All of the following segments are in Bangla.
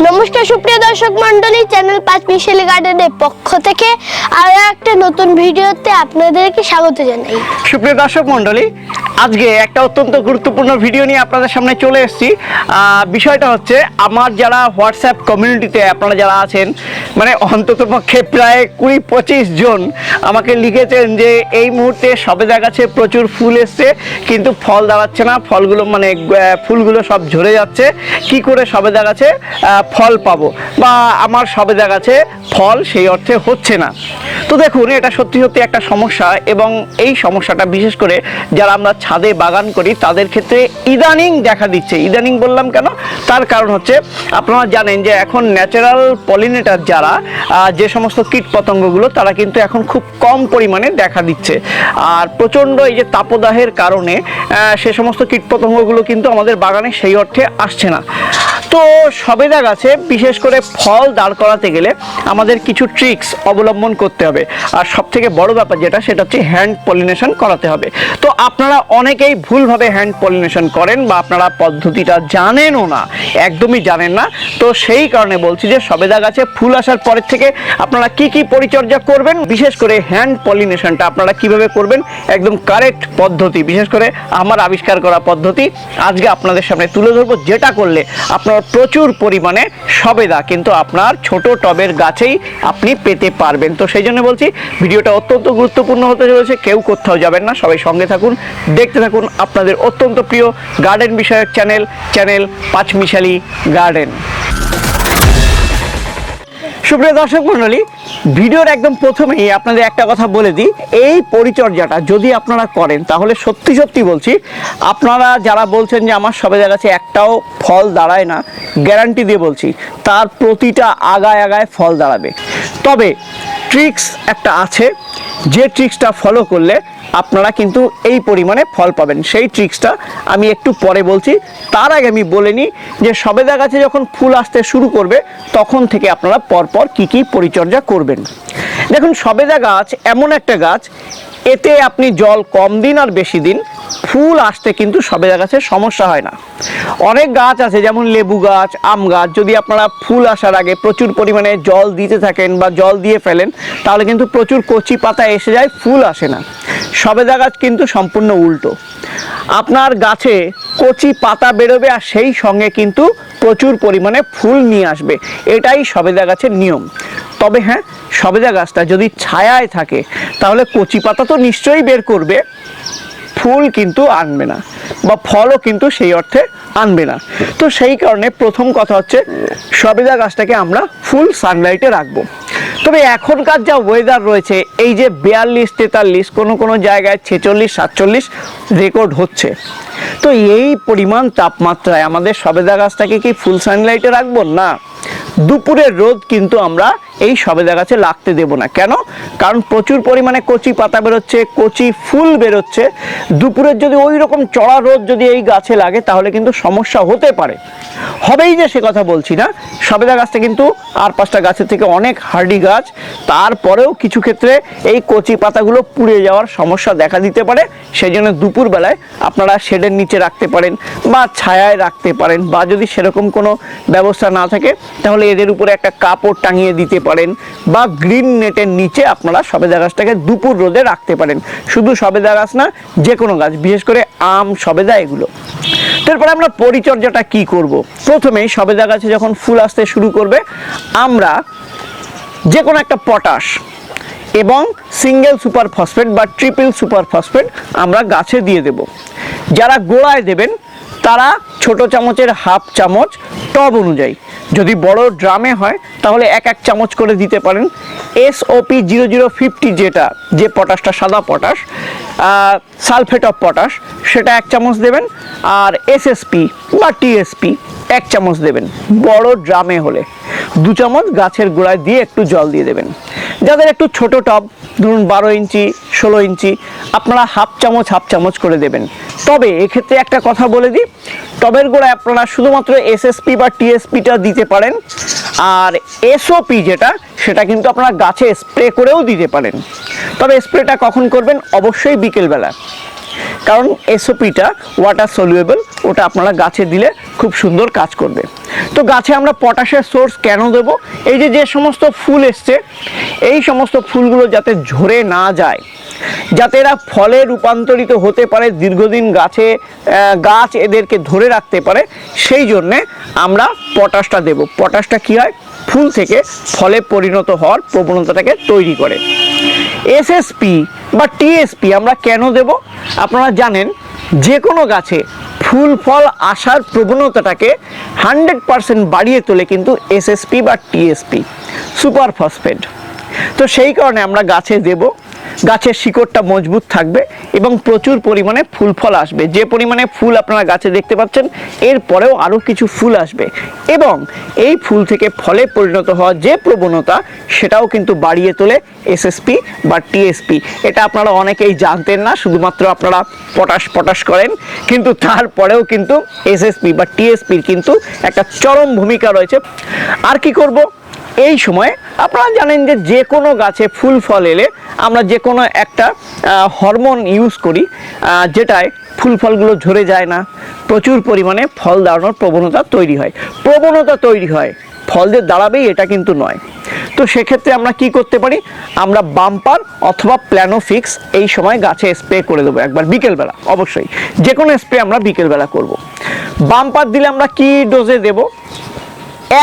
নমস্কার, সুপ্রিয় দর্শক মন্ডলী চ্যানেল পাঁচ মিশেলি গার্ডেনের পক্ষ থেকে আরও একটা নতুন ভিডিওতে আপনাদেরকে স্বাগত জানাই। সুপ্রিয় দর্শক মন্ডলী আজকে একটা অত্যন্ত গুরুত্বপূর্ণ ভিডিও নিয়ে আপনাদের সামনে চলে এসেছি। বিষয়টা হচ্ছে আমার যারা হোয়াটসঅ্যাপ কমিউনিটিতে আপনারা যারা আছেন মানে অন্তত পক্ষে প্রায় কুড়ি পঁচিশ জন আমাকে লিখেছেন যে এই মুহূর্তে সবেদা গাছে প্রচুর ফুল এসছে, কিন্তু ফল দাঁড়াচ্ছে না, ফলগুলো মানে ফুলগুলো সব ঝরে যাচ্ছে। কি করে সবেদা গাছে ফল পাবো। বা আমার সবেদা গাছে ফল, সেই অর্থে হচ্ছে না। তো দেখুন, এটা সত্যি সত্যি একটা সমস্যা এবং এই সমস্যাটা বিশেষ করে যারা আমরা ছাদে বাগান করি, তাদের ক্ষেত্রে ইদানিং দেখা দিচ্ছে। ইদানিং বললাম কেন? তার কারণ হচ্ছে, আপনারা জানেন যে এখন ন্যাচারাল পলিনেটার যারা যে সমস্ত কীট পতঙ্গগুলো, তারা কিন্তু এখন খুব কম পরিমাণে দেখা দিচ্ছে। আর প্রচণ্ড এই যে তাপদাহের কারণে সে সমস্ত কীট পতঙ্গগুলো কিন্তু আমাদের বাগানে সেই অর্থে আসছে না। তো সবেদা গাছে, বিশেষ করে ফল দাঁড় করাতে গেলে আমাদের কিছু ট্রিক্স অবলম্বন করতে হবে। আর সব থেকে বড় ব্যাপার যেটা, সেটা হচ্ছে হ্যান্ড পলিনেশন করাতে হবে। তো আপনারা অনেকেই ভুলভাবে হ্যান্ড পলিনেশন করেন বা আপনারা পদ্ধতিটা জানেনও না, একদমই জানেন না। তো সেই কারণে বলছি যে সবেদা গাছে, ফুল আসার পরের থেকে আপনারা কি কি পরিচর্যা করবেন, বিশেষ করে হ্যান্ড পলিনেশনটা আপনারা কীভাবে করবেন, একদম কারেক্ট পদ্ধতি। বিশেষ করে আমার আবিষ্কার করা পদ্ধতি, আজকে আপনাদের সামনে তুলে ধরবো। যেটা করলে আপনার প্রচুর পরিমাণে সবেদা কিন্তু আপনার ছোট টবের গাছেই আপনি পেতে পারবেন। তো সেই জন্য বলছি, ভিডিওটা অত্যন্ত গুরুত্বপূর্ণ হতে চলেছে, কেউ কোথাও যাবেন না, সবাই সঙ্গে থাকুন, দেখতে থাকুন আপনাদের অত্যন্ত প্রিয় গার্ডেন বিষয়ক চ্যানেল চ্যানেল পাঁচমিশালি গার্ডেন সুপ্রিয় দর্শক মন্ডলী ভিডিওর একদম প্রথমেই আপনাদের একটা কথা বলে দিই, এই পরিচর্যাটা যদি আপনারা করেন, তাহলে সত্যি সত্যি বলছি, আপনারা যারা বলছেন যে আমার সবেদের কাছে একটাও ফল দাঁড়ায় না গ্যারান্টি দিয়ে বলছি, তার প্রতিটা আগায় আগায় ফল দাঁড়াবে। তবে ট্রিক্স একটা আছে, যে ট্রিক্সটা ফলো করলে আপনারা কিন্তু এই পরিমাণে ফল পাবেন। সেই ট্রিক্সটা আমি একটু পরে বলছি। তার আগে আমি বলে নিই যে সবেদা গাছে যখন ফুল আসতে শুরু করবে, তখন থেকে আপনারা পরপর কি কি পরিচর্যা করবেন। দেখুন, সবেদা গাছ এমন একটা গাছ, এতে আপনি জল কম দিন আর বেশি দিন ফুল আসতে কিন্তু সবেদা গাছের সমস্যা হয় না। অনেক গাছ আছে, যেমন লেবু গাছ, আম গাছ, যদি আপনারা ফুল আসার আগে প্রচুর পরিমাণে জল দিতে থাকেন বা জল দিয়ে ফেলেন, তাহলে কিন্তু প্রচুর কচি পাতা এসে যায়, ফুল আসে না। সবেদা গাছ কিন্তু সম্পূর্ণ উল্টো। আপনার গাছে কচি পাতা বেরোবে আর সেই সঙ্গে কিন্তু প্রচুর পরিমাণে ফুল নিয়ে আসবে। এটাই সবেদা গাছের নিয়ম। তবে হ্যাঁ সবেদা গাছটা যদি ছায়ায় থাকে, তাহলে কচি পাতা তো নিশ্চয়ই বের করবে। ফুল কিন্তু আনবে না বা ফলও কিন্তু সেই অর্থে আনবে না। তো সেই কারণে প্রথম কথা হচ্ছে, সবেদা গাছটাকে আমরা ফুল সানলাইটে রাখব। তবে এখনকার যা ওয়েদার রয়েছে, এই যে বিয়াল্লিশ, তেতাল্লিশ, কোনো কোনো জায়গায় ছেচল্লিশ, সাতচল্লিশ রেকর্ড হচ্ছে। তো এই পরিমাণ তাপমাত্রায় আমাদের সবেদা গাছটাকে কি ফুল সানলাইটে রাখব? না। দুপুরের রোদ কিন্তু আমরা এই সবেদা গাছে লাগতে দেব না। কেন? কারণ প্রচুর পরিমাণে কচি পাতা বেরোচ্ছে, কচি ফুল বেরোচ্ছে। দুপুরের যদি ওই রকম চড়া রোদ যদি এই গাছে লাগে, তাহলে কিন্তু সমস্যা হতে পারে। হবেই যে সে কথা বলছি না। সবেদা গাছটা কিন্তু আর পাঁচটা গাছের থেকে অনেক হার্ডি গাছ। তারপরেও কিছু ক্ষেত্রে এই কচি পাতাগুলো পুড়ে যাওয়ার সমস্যা দেখা দিতে পারে। সেই জন্য দুপুরবেলায় আপনারা শেডের নিচে রাখতে পারেন বা ছায়ায় রাখতে পারেন বা যদি সেরকম কোনো ব্যবস্থা না থাকে, তাহলে এদের উপরে একটা কাপড় টাঙিয়ে দিতে পারেন। বা গ্রিন নেটের নিচে আপনারা সবেদা গাছটাকে দুপুর রোদে রাখতে পারেন। শুধু সবেদা গাছ না যে কোনো গাছ, বিশেষ করে আম, সবেদা এগুলো। তারপরে আমরা পরিচর্যাটা কি করব? প্রথমেই সবেদা গাছে যখন ফুল আসতে শুরু করবে, আমরা যে কোনো একটা পটাশ এবং সিঙ্গেল সুপার ফসফেট বা ট্রিপল সুপার ফসফেট আমরা গাছে দিয়ে দেব। যারা গোড়ায় দেবেন, তারা ছোট চামচের হাফ চামচ টব অনুযায়ী। যদি বড় ড্রামে হয়, তাহলে এক এক চামচ করে দিতে পারেন। এসওপি জিরো জিরো ফিফটি যেটা, যে পটাশটা সাদা পটাশ সালফেট অফ পটাশ, সেটা এক চামচ দেবেন, আর এসএসপি বা টিএসপি এক চামচ দেবেন, বড় ড্রামে হলে। দু চামচ গাছের গোড়ায় দিয়ে একটু জল দিয়ে দেবেন। যাদের একটু ছোট টব, ধরুন বারো ইঞ্চি, ষোলো ইঞ্চি, আপনারা হাফ চামচ হাফ চামচ করে দেবেন। তবে এক্ষেত্রে একটা কথা বলে দিই, টবের গোড়ায় আপনারা শুধুমাত্র এসএসপি বা টিএসপিটা দিতে পারেন, আর এসওপি যেটা, সেটা কিন্তু আপনারা গাছে স্প্রে করেও দিতে পারেন। তবে স্প্রেটা কখন করবেন? অবশ্যই বিকেলবেলা। কারণ এসওপিটা ওয়াটার সলিউয়েবল ওটা আপনারা গাছে দিলে খুব সুন্দর কাজ করবে। তো গাছে আমরা পটাশের সোর্স কেন দেব? এই যে যে সমস্ত ফুল এসছে, এই সমস্ত ফুলগুলো যাতে ঝরে না যায়, যাতে এরা ফলে রূপান্তরিত হতে পারে, দীর্ঘদিন গাছে গাছ এদেরকে ধরে রাখতে পারে, সেই জন্যে আমরা পটাশটা দেব। পটাশটা কি হয়? ফুল থেকে ফলে পরিণত হওয়ার প্রবণতাটাকে তৈরি করে। এসএসপি বা টিএসপি আমরা কেন দেব? আপনারা জানেন যে কোনো গাছে ফুল, ফল আসার প্রবণতাটাকে হান্ড্রেড পারসেন্ট বাড়িয়ে তোলে কিন্তু এসএসপি বা টিএসপি সুপার ফসফেট। তো সেই কারণে আমরা গাছে দেব গাছের শিকড়টা মজবুত থাকবে এবং প্রচুর পরিমাণে ফুল ফল আসবে। যে পরিমাণে ফুল আপনারা গাছে দেখতে পাচ্ছেন এরপরেও আরও কিছু ফুল আসবে এবং এই ফুল থেকে ফলে পরিণত হওয়ার যে প্রবণতা, সেটাও কিন্তু বাড়িয়ে তোলে এসএসপি বা টিএসপি এটা আপনারা অনেকেই জানতেন না, শুধুমাত্র আপনারা পটাশ পটাশ করেন, কিন্তু তারপরেও কিন্তু এসএসপি বা টিএসপির কিন্তু একটা চরম ভূমিকা রয়েছে। আর কি করব? এই সময়ে আপনারা জানেন যে যে কোনো গাছে ফুল ফল এলে আমরা যে কোনো একটা হরমোন ইউজ করি যেটায় ফুল ফলগুলো ঝরে যায় না। প্রচুর পরিমাণে ফল দাঁড়ানোর প্রবণতা তৈরি হয়। প্রবণতা তৈরি হয়, ফল যে দাঁড়াবেই এটা কিন্তু নয়। তো সেক্ষেত্রে আমরা কি করতে পারি? আমরা বাম্পার অথবা প্ল্যানোফিক্স এই সময় গাছে স্প্রে করে দেবো একবার বিকেলবেলা, অবশ্যই। যে কোনো স্প্রে আমরা বিকেলবেলা করব। বাম্পার দিলে আমরা কি ডোজে দেব?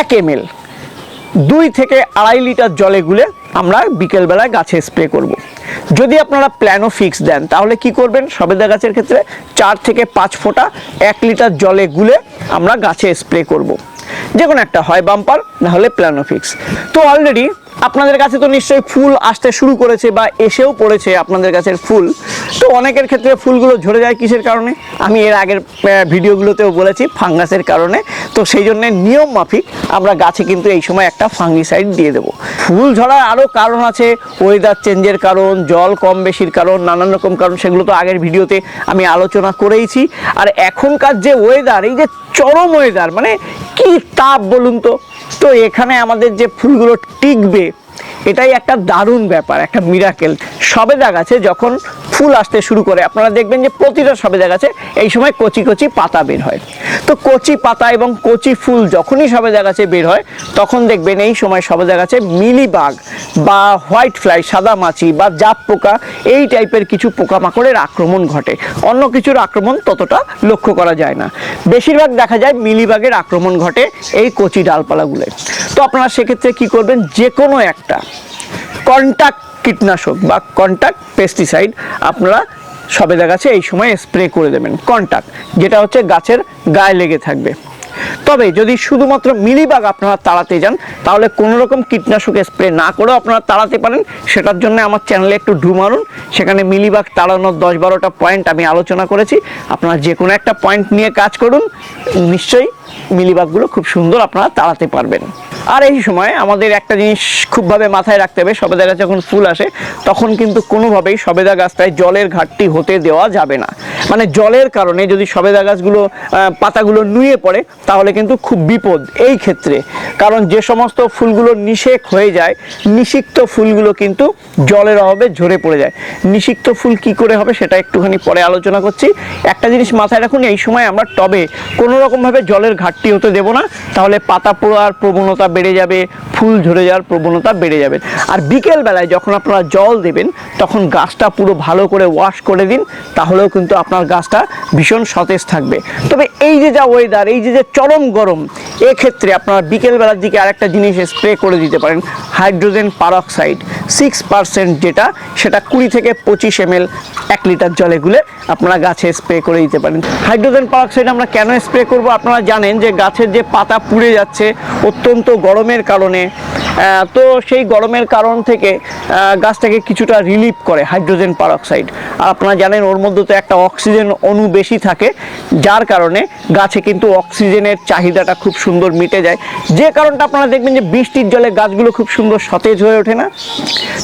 এক এমএল দুই থেকে আড়াই লিটার জলে গুলে আমরা বিকেলবেলায় গাছে স্প্রে করব। যদি আপনারা প্ল্যানও ফিক্স দেন, তাহলে কি করবেন সবেদা গাছের ক্ষেত্রে চার থেকে পাঁচ ফোঁটা এক লিটার জলে গুলে আমরা গাছে স্প্রে করব। যে কোনো একটা হয় বাম্পার, না হলে প্ল্যানো ফিক্স তো অলরেডি আপনাদের কাছে তো নিশ্চয়ই ফুল আসতে শুরু করেছে বা এসেও পড়েছে আপনাদের গাছের ফুল। তো অনেকের ক্ষেত্রে ফুলগুলো ঝরে যায় কিসের কারণে? আমি এর আগের ভিডিওগুলোতেও বলেছি ফাঙ্গাসের কারণে। তো সেই জন্য নিয়ম মাফিক আমরা গাছে কিন্তু এই সময় একটা ফাঙ্গিসাইড দিয়ে দেবো। ফুল ঝরার আরও কারণ আছে ওয়েদার চেঞ্জের কারণ, জল কম বেশির কারণ, নানান রকম কারণ, সেগুলো তো আগের ভিডিওতে আমি আলোচনা করেইছি। আর এখনকার যে ওয়েদার এই যে চরম ওয়েদার মানে কি তাপ বলুন তো? তো এখানে আমাদের যে ফুলগুলো টিকবে এটাই একটা দারুণ ব্যাপার, একটা মিরাকেল সবেদা গাছে যখন ফুল আসতে শুরু করে। আপনারা দেখবেন যে প্রতিটা সবেদা গাছে এই সময় কচি কচি পাতা বের হয়। তো কচি পাতা এবং কচি ফুল যখনই সবেদা গাছে বের হয়, তখন দেখবেন এই সময় সবেদা গাছে মিলিবাগ বা হোয়াইট ফ্লাই, সাদা মাছি বা জাপ পোকা, এই টাইপের কিছু পোকামাকড়ের আক্রমণ ঘটে। অন্য কিছুর আক্রমণ ততটা লক্ষ্য করা যায় না। বেশিরভাগ দেখা যায় মিলিবাগের আক্রমণ ঘটে এই কচি ডালপালাগুলোয়। তো আপনারা সেক্ষেত্রে কি করবেন? যে কোনো একটা কন্টাক্ট কীটনাশক বা কন্ট্যাক্ট পেস্টিসাইড আপনারা সবেদা গাছে এই সময় স্প্রে করে দেবেন। কন্টাক্ট যেটা হচ্ছে গাছের গায়ে লেগে থাকবে। তবে যদি শুধুমাত্র মিলিবাগ আপনারা তাড়াতে যান, তাহলে কোনো রকম কীটনাশক স্প্রে না করেও আপনারা তাড়াতে পারেন। সেটার জন্য আমার চ্যানেলে একটু ঢু মারুন। সেখানে মিলিবাগ তাড়ানোর দশ বারোটা পয়েন্ট আমি আলোচনা করেছি। আপনারা যে কোনো একটা পয়েন্ট নিয়ে কাজ করুন। নিশ্চয়ই মিলিবাগগুলো খুব সুন্দর আপনারা তাড়াতে পারবেন। আর এই সময় আমাদের একটা জিনিস খুবভাবে মাথায় রাখতে হবে সবেদা গাছ যখন ফুল আসে, তখন কিন্তু কোনোভাবেই সবেদা গাছটায় জলের ঘাটতি হতে দেওয়া যাবে না। মানে জলের কারণে যদি সবেদা গাছগুলো পাতাগুলো নুয়ে পড়ে, তাহলে কিন্তু খুব বিপদ এই ক্ষেত্রে। কারণ যে সমস্ত ফুলগুলো নিষেক হয়ে যায়, নিষিক্ত ফুলগুলো কিন্তু জলের অভাবে ঝরে পড়ে যায়। নিষিক্ত ফুল কি করে হবে সেটা একটুখানি পরে আলোচনা করছি। একটা জিনিস মাথায় রাখুন, এই সময় আমরা টবে কোনো রকমভাবে জলের ঘাটতি হতে দেব না। তাহলে পাতা পোড়ার প্রবণতা বেড়ে যাবে, ফুল ঝরে যাওয়ার প্রবণতা বেড়ে যাবে। আর বিকেল বেলায় যখন আপনারা জল দেবেন, তখন গাছটা পুরো ভালো করে ওয়াশ করে দিন, তাহলেও কিন্তু আপনার গাছটা ভীষণ সতেজ থাকবে। তবে এই যে যা ওয়েদার এই যে যে চরম গরম, এক্ষেত্রে আপনারা বিকেলবেলার দিকে আরেকটা জিনিস স্প্রে করে দিতে পারেন হাইড্রোজেন পারক্সাইড সিক্স পার্সেন্ট যেটা, সেটা কুড়ি থেকে পঁচিশ এম এক লিটার জলে গুলে আপনারা গাছে স্প্রে করে দিতে পারেন। হাইড্রোজেন পারক্সাইড আমরা কেন স্প্রে করব? আপনারা জানেন যে গাছের যে পাতা পুড়ে যাচ্ছে অত্যন্ত গরমের কারণে তো সেই গরমের কারণ থেকে গাছটাকে কিছুটা রিলিফ করে হাইড্রোজেন পারক্সাইড আর আপনারা জানেন, ওর মধ্যে তো একটা অক্সিজেন অণু বেশি থাকে, যার কারণে গাছে কিন্তু অক্সিজেনের চাহিদাটা খুব সুন্দর মিটে যায়। যে কারণটা আপনারা দেখবেন যে বৃষ্টির জলে গাছগুলো খুব সুন্দর সতেজ হয়ে ওঠে না।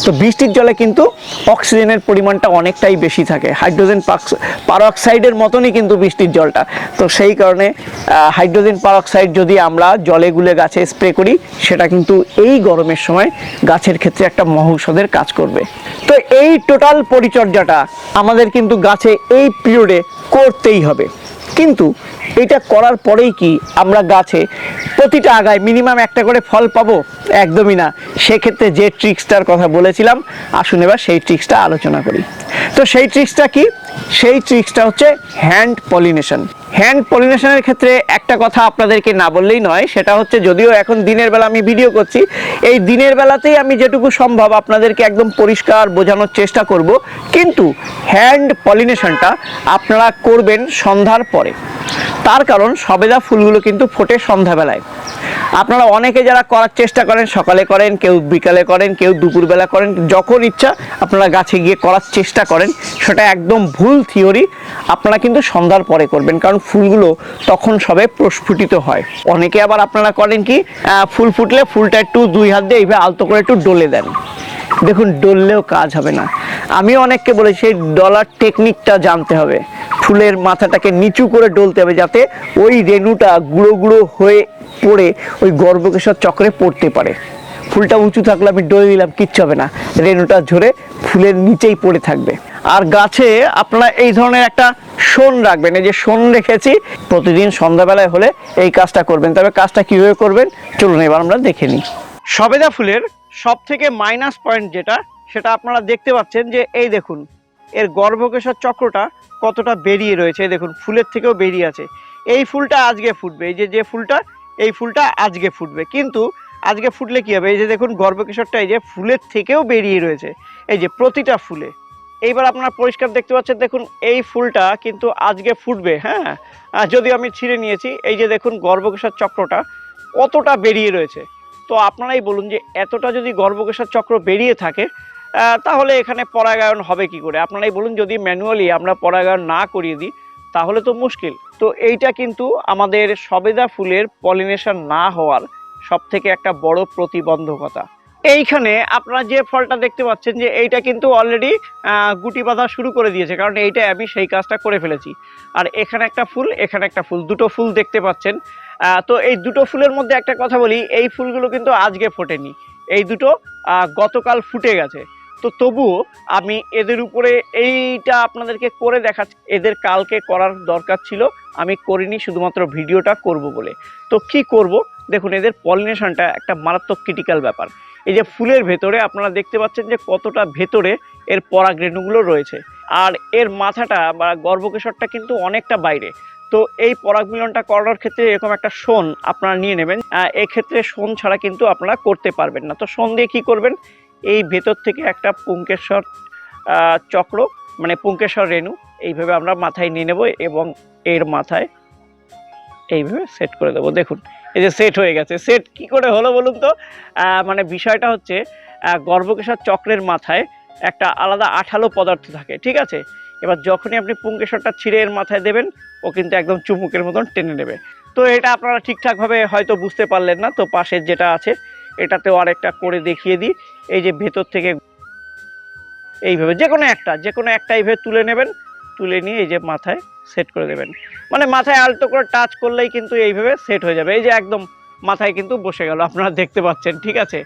তো বৃষ্টির জলে কিন্তু অক্সিজেনের পরিমাণটা অনেকটাই বেশি থাকে। হাইড্রোজেন পারক্সাইডের মতনই কিন্তু বৃষ্টির জলটা। তো সেই কারণে হাইড্রোজেন পারক্সাইড যদি আমরা জলে গুলে গাছে স্প্রে করি, সেটা কিন্তু এই গরমের সময় গাছের ক্ষেত্রে একটা মহৌষধের কাজ করবে। তো এই টোটাল পরিচর্যাটা আমাদের কিন্তু গাছে এই পিরিয়ডে করতেই হবে। কিন্তু এটা করার পরেই কি আমরা গাছে প্রতিটা আগায় মিনিমাম একটা করে ফল পাবো? একদমই না। সেক্ষেত্রে যে ট্রিক্সটার কথা বলেছিলাম, আসুন এবার সেই ট্রিক্সটা আলোচনা করি। তো সেই ট্রিক্সটা কি? সেই ট্রিক্সটা হচ্ছে হ্যান্ড পলিনেশন হ্যান্ড পলিনেশনের ক্ষেত্রে একটা কথা আপনাদেরকে না বললেই নয়, সেটা হচ্ছে যদিও এখন দিনের বেলা আমি ভিডিও করছি, এই দিনের বেলাতেই আমি যেটুকু সম্ভব আপনাদেরকে একদম পরিষ্কার বোঝানোর চেষ্টা করব। কিন্তু হ্যান্ড পলিনেশনটা আপনারা করবেন সন্ধ্যার পরে। তার কারণ সবেদা ফুলগুলো কিন্তু ফোটে সন্ধ্যাবেলায়। আপনারা অনেকে যারা করার চেষ্টা করেন, সকালে করেন, কেউ বিকালে করেন, কেউ দুপুরবেলা করেন, যখন ইচ্ছা আপনারা গাছে গিয়ে করার চেষ্টা করেন। সেটা একদম ভুল থিওরি, আপনারা কিন্তু সন্ধ্যার পরে করবেন, কারণ ফুলগুলো তখন সবে প্রস্ফুটিত হয়। অনেকে আবার আপনারা করেন কি ফুল ফুটলে ফুলটা একটু দুই হাত দিয়ে এইভাবে আলতো করে একটু ডলে দেন। দেখুন, ডললেও কাজ হবে না। আমি অনেককে বলেছি, সেই ডলার টেকনিকটা জানতে হবে। ফুলের মাথাটাকে নিচু করে ডলতে হবে যাতে ওই রেণুটা গুঁড়ো গুঁড়ো হয়ে পড়ে ওই গর্ভকেশর চক্রে পড়তে পারে। ফুলটা উঁচু থাকলে আমি ডলে দিলাম কিচ্ছু হবে না। রেণুটা ঝরে ফুলের নিচেই পড়ে থাকবে। আর গাছে আপনারা এই ধরনের একটা শোন রাখবেন, এই যে শোন রেখেছি, প্রতিদিন সন্ধ্যাবেলায় হলে এই কাজটা করবেন। তবে কাজটা কীভাবে করবেন, চলুন এবার আমরা দেখে নিই। সবেদা ফুলের সব থেকে মাইনাস পয়েন্ট যেটা, সেটা আপনারা দেখতে পাচ্ছেন যে এই দেখুন, এর গর্ভকেশর চক্রটা কতটা বেরিয়ে রয়েছে। দেখুন, ফুলের থেকেও বেরিয়ে আছে। এই ফুলটা আজকে ফুটবে। এই যে যে ফুলটা এই ফুলটা আজকে ফুটবে। কিন্তু আজকে ফুটলে কি হবে? এই যে দেখুন গর্ভকেশরটা এই যে ফুলের থেকেও বেরিয়ে রয়েছে। এই যে প্রতিটা ফুলে। এইবার আপনারা পরিষ্কার দেখতে পাচ্ছেন, দেখুন এই ফুলটা কিন্তু আজকে ফুটবে হ্যাঁ? যদিও আমি ছিঁড়ে নিয়েছি, এই যে দেখুন গর্ভকেশর চক্রটা কতটা বেরিয়ে রয়েছে। তো আপনারাই বলুন যে এতটা যদি গর্ভকেশর চক্র বেরিয়ে থাকে তাহলে এখানে পরাগায়ন হবে কি করে? আপনারাই বলুন যদি ম্যানুয়ালি আমরা পরাগায়ন না করিয়ে দিই তাহলে তো মুশকিল। তো এইটা কিন্তু আমাদের সবেদা ফুলের পলিনেশন না হওয়ার সব থেকে একটা বড় প্রতিবন্ধকতা। এইখানে আপনারা যে ফলটা দেখতে পাচ্ছেন যে এইটা কিন্তু অলরেডি গুটি বাঁধা শুরু করে দিয়েছে, কারণ এইটা আমি সেই কাজটা করে ফেলেছি। আর এখানে একটা ফুল, এখানে একটা ফুল, দুটো ফুল দেখতে পাচ্ছেন। তো এই দুটো ফুলের মধ্যে একটা কথা বলি, এই ফুলগুলো কিন্তু আজকে ফোটেনি। এই দুটো গতকাল ফুটে গেছে। তো তবুও আমি এদের উপরে এইটা আপনাদেরকে করে দেখাচ্ছি। এদের কালকে করার দরকার ছিল, আমি করিনি, শুধুমাত্র ভিডিওটা করব বলে। তো কি করব? দেখুন, এদের পলিনেশনটা একটা মারাত্মক ক্রিটিক্যাল ব্যাপার। এই যে ফুলের ভেতরে আপনারা দেখতে পাচ্ছেন যে কতটা ভেতরে এর পরাগরেণুগুলো রয়েছে। আর এর মাথাটা বা গর্ভকেশরটা কিন্তু অনেকটা বাইরে। তো এই পরাগ মিলনটা করানোর ক্ষেত্রে এরকম একটা শোন আপনারা নিয়ে নেবেন। এক্ষেত্রে শোন ছাড়া কিন্তু আপনারা করতে পারবেন না। তো শোন দিয়ে কি করবেন? এই ভেতর থেকে একটা পুঙ্কেশ্বর চক্র মানে পুঙ্কেশ্বর রেণু এইভাবে আমরা মাথায় নিয়ে নেব এবং এর মাথায় এইভাবে সেট করে দেবো। দেখুন এই যে সেট হয়ে গেছে। সেট কি করে হলো বলুন তো? মানে বিষয়টা হচ্ছে আহ, গর্ভকেশর চক্রের মাথায় একটা আলাদা আঠালো পদার্থ থাকে ঠিক আছে? এবার যখনই আপনি পুঙ্কেশ্বরটা ছিঁড়ে এর মাথায় দেবেন ও কিন্তু একদম চুমুকের মতন টেনে নেবে। তো এটা আপনারা ঠিকঠাকভাবে হয়তো বুঝতে পারলেন না তো পাশের যেটা আছে এটাতেও আরেকটা করে দেখিয়ে দিই। এই যে ভেতর থেকে এইভাবে যে কোনো একটা যে কোনো একটা এইভাবে তুলে নেবেন, তুলে নিয়ে এই যে মাথায় সেট করে দেবেন। মানে মাথায় আলতো করে টাচ করলেই কিন্তু এইভাবে সেট হয়ে যাবে। এই যে একদম মাথায় কিন্তু বসে গেল, আপনারা দেখতে পাচ্ছেন, ঠিক আছে?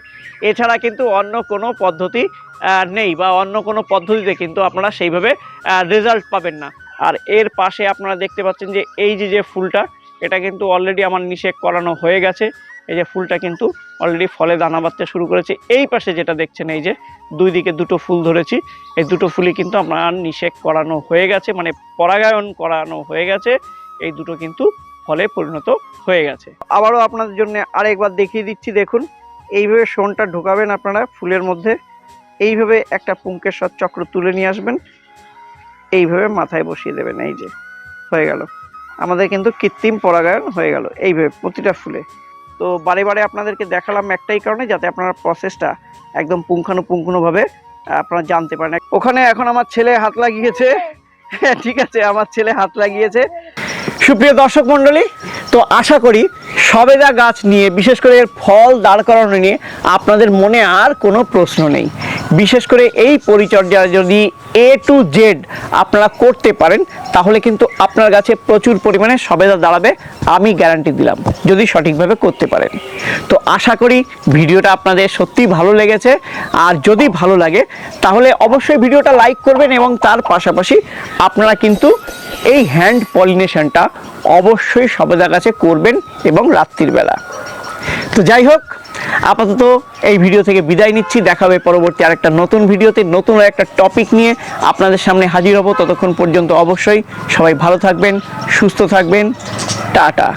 এছাড়া কিন্তু অন্য কোনো পদ্ধতি নেই বা অন্য কোনো পদ্ধতিতে কিন্তু আপনারা সেইভাবে রেজাল্ট পাবেন না। আর এর পাশে আপনারা দেখতে পাচ্ছেন যে এই যে যে ফুলটা, এটা কিন্তু অলরেডি আমার নিষেক করানো হয়ে গেছে। এই যে ফুলটা কিন্তু অলরেডি ফলে দানা বাঁধতে শুরু করেছে। এই পাশে যেটা দেখছেন, এই যে দুই দিকে দুটো ফুল ধরেছি। এই দুটো ফুলই কিন্তু আমার নিষেক করানো হয়ে গেছে মানে পরাগায়ন করানো হয়ে গেছে। এই দুটো কিন্তু ফলে পরিণত হয়ে গেছে। আবারও আপনাদের জন্য আরেকবার দেখিয়ে দিচ্ছি, দেখুন, এইভাবে শোনটা ঢোকাবেন আপনারা ফুলের মধ্যে। এইভাবে একটা পুঙ্কেশ্বর চক্র তুলে নিয়ে আসবেন। এইভাবে মাথায় বসিয়ে দেবেন, এই যে, হয়ে গেল। আমাদের কিন্তু কৃত্রিম পরাগায়ন হয়ে গেল, এইভাবে প্রতিটা ফুলে। তো বারে বারে আপনাদেরকে দেখালাম একটাই কারণে যাতে আপনার প্রসেসটা একদম পুঙ্খানুপুঙ্খানুভাবে, আপনারা জানতে পারেন। ওখানে এখন আমার ছেলে হাত লাগিয়েছে। ঠিক আছে, আমার ছেলে হাত লাগিয়েছে। সুপ্রিয় দর্শক মণ্ডলী, তো আশা করি সবেদা গাছ নিয়ে, বিশেষ করে এর ফল দাঁড় করানো নিয়ে আপনাদের মনে আর কোনো প্রশ্ন নেই। বিশেষ করে এই পরিচর্যা যদি এ টু জেড আপনারা করতে পারেন, তাহলে কিন্তু আপনার গাছে প্রচুর পরিমাণে সবেদা দাঁড়াবে, আমি গ্যারান্টি দিলাম, যদি সঠিকভাবে করতে পারেন। তো আশা করি ভিডিওটা আপনাদের সত্যিই ভালো লেগেছে, আর যদি ভালো লাগে, তাহলে অবশ্যই ভিডিওটা লাইক করবেন এবং তার পাশাপাশি আপনারা কিন্তু এই হ্যান্ড পলিনেশনটা অবশ্যই সবেদা গাছে করবেন এবং রাত্রির বেলা। তো যাই হোক আপাতত এই ভিডিও থেকে বিদায় নিচ্ছি। দেখা হবে পরবর্তী আরেকটা নতুন ভিডিওতে, নতুন একটা টপিক নিয়ে আপনাদের সামনে হাজির হব। ততক্ষণ পর্যন্ত অবশ্যই সবাই ভালো থাকবেন, সুস্থ থাকবেন। টাটা।